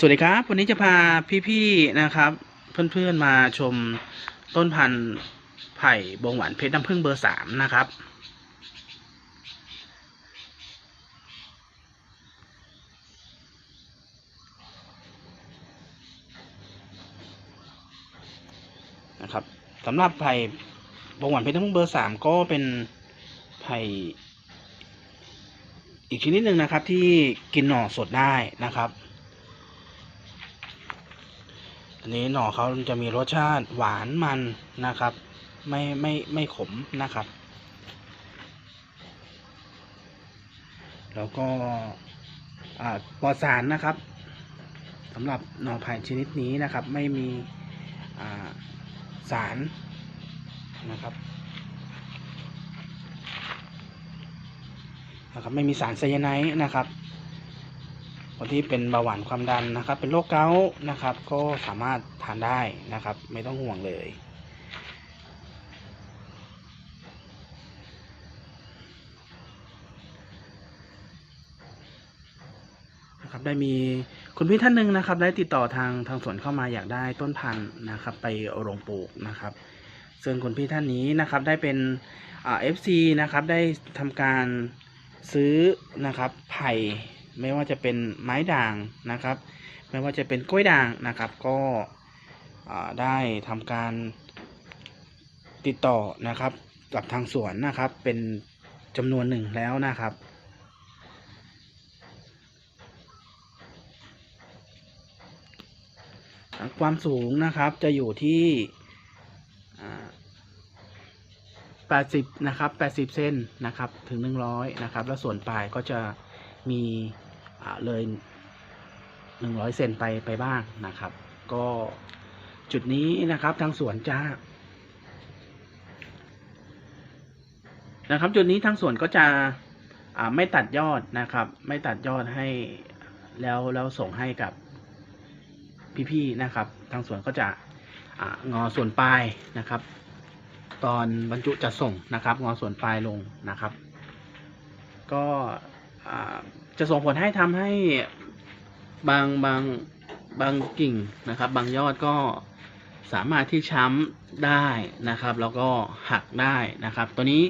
สวัสดีครับ วันนี้จะพาพี่ๆนะครับ เพื่อนๆมาชมต้นพันธุ์ไผ่บงหวานเพชรน้ำผึ้งเบอร์สามนะครับ นะครับสำหรับไผ่บงหวานเพชรน้ำผึ้งเบอร์สามก็เป็นไผ่อีกชนิดหนึ่งนะครับที่กินหน่อสดได้นะครับ อั นนี้หน่อเขาจะมีรสชาติหวานมันนะครับ ไม่ไม่ไม่ขมนะครับ แล้วก็ปลอดสารนะครับสำหรับหน่อไผ่ชนิดนี้นะครับ ไม่มีสารนะครับนะครับ ไม่มีสารไซยาไนด์นะครับ คนที่เป็นเบาหวานความดันนะครับ เป็นโรคเกาต์นะครับ ก็สามารถทานได้นะครับ ไม่ต้องห่วงเลย นะครับได้มีคุณพี่ท่านหนึ่งนะครับ ได้ติดต่อทางทางสวนเข้ามาอยากได้ต้นพันธุ์นะครับ ไปเอาลงปลูกนะครับ ซึ่งคุณพี่ท่านนี้นะครับได้เป็นเอ่า FC นะครับได้ทำการซื้อนะครับไผ่ ไม่ว่าจะเป็นไม้ด่างนะครับ ไม่ว่าจะเป็นกล้วยด่างนะครับ ก็ได้ทำการติดต่อนะครับ กับทางสวนนะครับ เป็นจำนวนหนึ่งแล้วนะครับความสูงนะครับจะอยู่ที่แปดสิบนะครับแปดสิบเซนนะครับ ถึงหนึ่งร้อยนะครับ แล้วส่วนปลายก็จะมี เลยหนึ่งร้อยเซนไปไปบ้างนะครับ ก็จุดนี้นะครับทางสวนจะนะครับจุดนี้ทางสวนก็จะไม่ตัดยอดนะครับ ไม่ตัดยอดให้แล้วแล้วส่งให้กับพี่ๆนะครับ ทางสวนก็จะอางอส่วนปลายนะครับ ตอนบรรจุจะส่งนะครับ งอส่วนปลายลงนะครับ ก็ จะส่งผลให้ทำให้บางบางบางกิ่งนะครับ บางยอดก็สามารถที่ช้ำได้นะครับ แล้วก็หักได้นะครับ ตัวนี้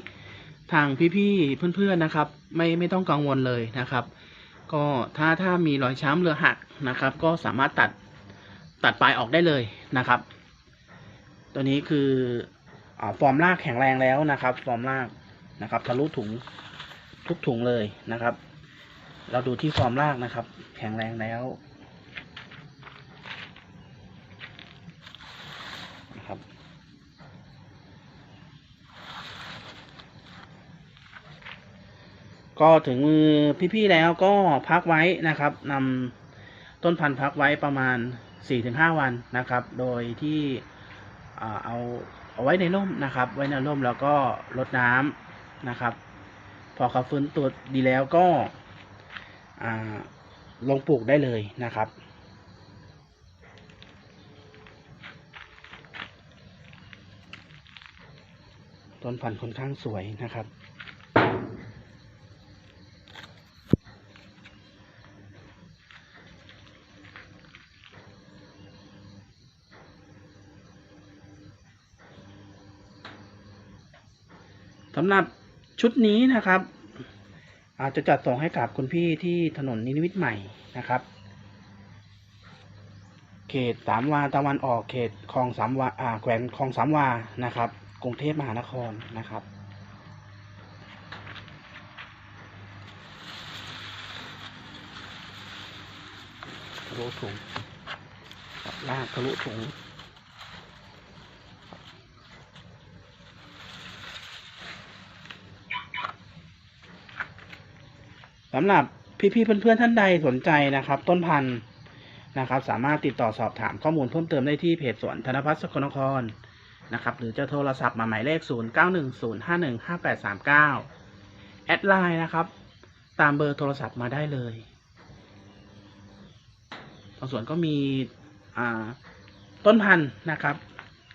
ทางพี่ๆเพื่อนๆนะครับ ไม่ไม่ต้องกังวลเลยนะครับ ก็ถ้าถ้ามีรอยช้ำหรือหักนะครับ ก็สามารถตัดตัดปลายออกได้เลยนะครับ ตัวนี้คืออฟอร์มรากแข็งแรงแล้วนะครับ ฟอร์มรากนะครับ ทะลุถุงทุกถุงเลยนะครับ เราดูที่ฟอร์มรากนะครับ แข็งแรงแล้วนะครับก็ถึงมือพี่ๆแล้วก็พักไว้นะครับนำต้นพันธุ์พักไว้ประมาณ 4-5 วันนะครับ โดยที่เอาเอาไว้ในร่มนะครับ ไว้ในร่มแล้วก็รดน้ำนะครับ พอเขาฟื้นตัวดีแล้วก็ ลงปลูกได้เลยนะครับ ต้นพันธุ์ค่อนข้างสวยนะครับสำหรับชุดนี้นะครับ อาจจะจัดส่งให้กับคุณพี่ที่ถนนนิมิตใหม่นะครับ เขตสามวาตะวันออกเขตคลองสามวาอ่าแขวงคลองสามวานะครับ กรุงเทพมหานครนะครับ ทะลุถุงลากทะลุถุง สำหรับพี่ๆเพื่อนๆท่านใดสนใจนะครับ ต้นพันธุ์นะครับ สามารถติดต่อสอบถามข้อมูลเพิ่มเติมได้ที่เพจสวนธนพัฒน์สกลนครนะครับ หรือจะโทรศัพท์มาหมายเลข 0 9 1 0 5 1 5 8 3 9 แอดไลน์นะครับ ตามเบอร์โทรศัพท์มาได้เลยทางสวนก็มีต้นพันธุ์นะครับ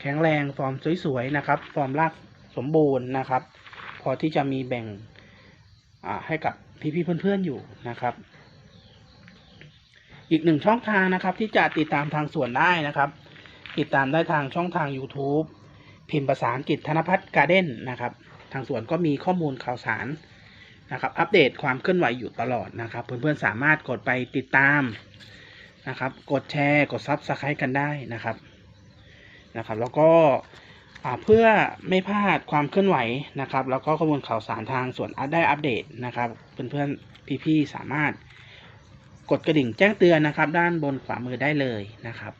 แข็งแรงฟอร์มสวยๆนะครับ ฟอร์มรากสมบูรณ์นะครับ พอที่จะมีแบ่งให้กับ พี่ๆเพื่อนๆอยู่นะครับ อีกหนึ่งช่องทางนะครับ ที่จะติดตามทางสวนได้นะครับ ติดตามได้ทางช่องทาง YouTube พิมพ์ภาษาอังกฤษธนพัฒน์การ์เด้นนะครับ ทางสวนก็มีข้อมูลข่าวสารนะครับ อัปเดตความเคลื่อนไหวอยู่ตลอดนะครับ เพื่อนๆสามารถกดไปติดตามนะครับ กดแชร์ กดซับสไครต์กันได้นะครับนะครับ แล้วก็ เพื่อไม่พลาดความเคลื่อนไหวนะครับ แล้วก็ข้อมูลข่าวสารทางส่วนได้อัปเดตนะครับเพื่อนๆพี่ๆสามารถกดกระดิ่งแจ้งเตือนนะครับ ด้านบนขวามือได้เลยนะครับ